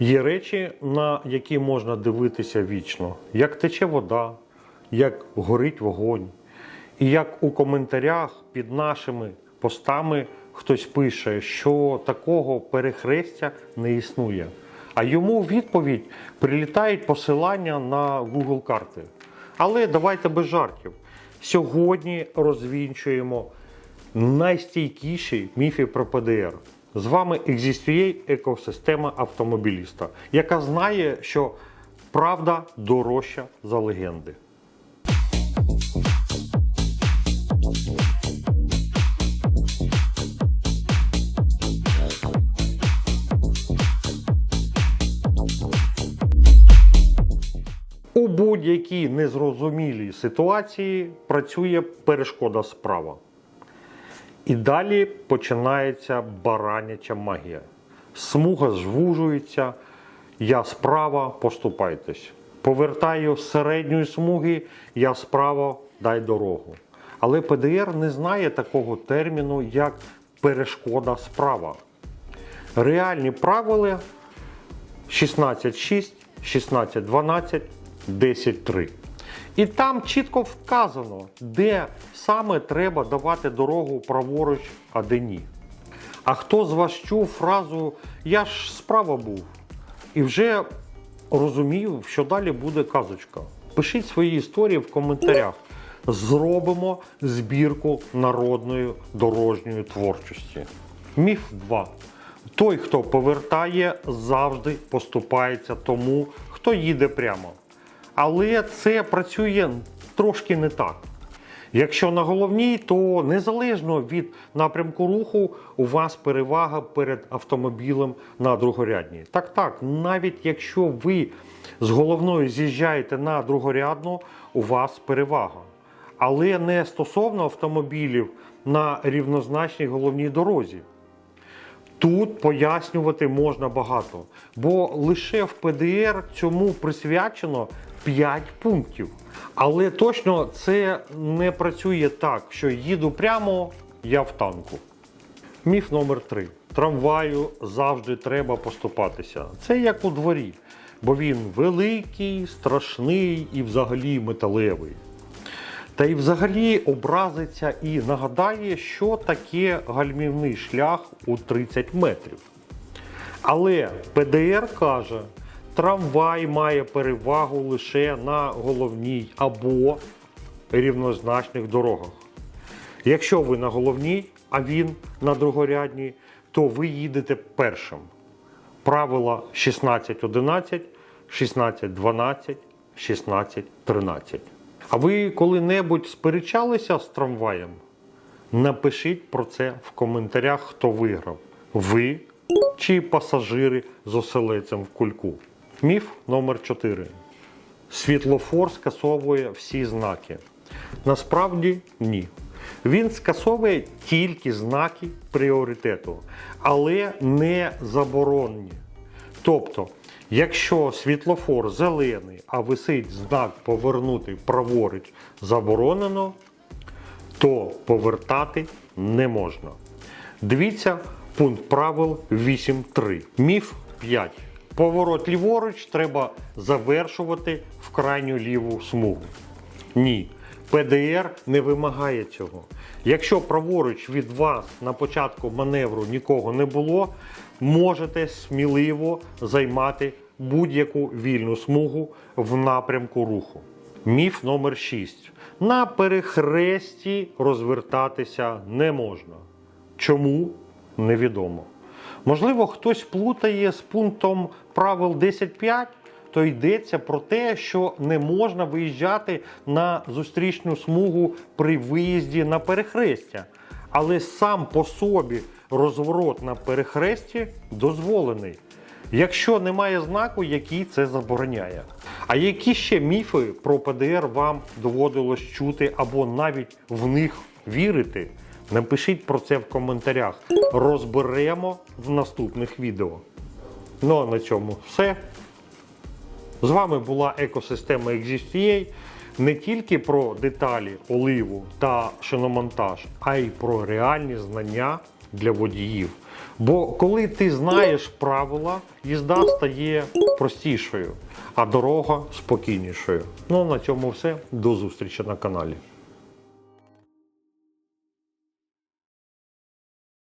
Є речі, на які можна дивитися вічно, як тече вода, як горить вогонь. І як у коментарях під нашими постами хтось пише, що такого перехрестя не існує. А йому у відповідь прилітають посилання на Google карти. Але давайте без жартів. Сьогодні розвінчуємо найстійкіші міфи про ПДР. З вами Existuє екосистема автомобіліста, яка знає, що правда дорожча за легенди. У будь-якій незрозумілій ситуації працює перешкода справа. І далі починається бараняча магія. Смуга звужується, я справа, поступайтесь. Повертаю середньої смуги, я справа, дай дорогу. Але ПДР не знає такого терміну, як перешкода справа. Реальні правила 16.6, 16.12, 10.3. І там чітко вказано, де саме треба давати дорогу праворуч, а де ні. А хто з вас чув фразу Я ж справа був і вже розумів, що далі буде казочка. Пишіть свої історії в коментарях. Зробимо збірку народної дорожньої творчості. Міф 2. Той, хто повертає, завжди поступається тому, хто їде прямо. Але це працює трошки не так. Якщо на головній, то незалежно від напрямку руху у вас перевага перед автомобілем на другорядній. Так, так, навіть якщо ви з головною з'їжджаєте на другорядну, у вас перевага. Але не стосовно автомобілів на рівнозначній головній дорозі. Тут пояснювати можна багато, бо лише в ПДР цьому присвячено 5 пунктів. Але точно це не працює так, що їду прямо, я в танку. Міф номер 3. Трамваю завжди треба поступатися. Це як у дворі, бо він великий, страшний і взагалі металевий. Та й взагалі образиться і нагадає, що таке гальмівний шлях у 30 метрів. Але ПДР каже, трамвай має перевагу лише на головній або рівнозначних дорогах. Якщо ви на головній, а він на другорядній, то ви їдете першим. Правила 16.11, 16.12, 16.13. А ви коли-небудь сперечалися з трамваєм? Напишіть про це в коментарях, хто виграв. Ви чи пасажири з оселецем в кульку. Міф номер 4. Світлофор скасовує всі знаки. Насправді ні. Він скасовує тільки знаки пріоритету, але не заборонні. Тобто, якщо світлофор зелений, а висить знак повернути праворуч заборонено, то повертати не можна. Дивіться пункт правил 8.3. Міф 5. Поворот ліворуч треба завершувати в крайню ліву смугу. Ні, ПДР не вимагає цього. Якщо праворуч від вас на початку маневру нікого не було, можете сміливо займати будь-яку вільну смугу в напрямку руху. Міф номер 6. На перехресті розвертатися не можна. Чому? Невідомо. Можливо, хтось плутає з пунктом правил 10.5, то йдеться про те, що не можна виїжджати на зустрічну смугу при виїзді на перехрестя. Але сам по собі розворот на перехресті дозволений. Якщо немає знаку, який це забороняє. А які ще міфи про ПДР вам доводилось чути або навіть в них вірити? Напишіть про це в коментарях. Розберемо в наступних відео. Ну а на цьому все. З вами була екосистема XGTA. Не тільки про деталі, оливу та шиномонтаж, а й про реальні знання для водіїв. Бо коли ти знаєш правила, їзда стає простішою, а дорога спокійнішою. Ну на цьому все. До зустрічі на каналі.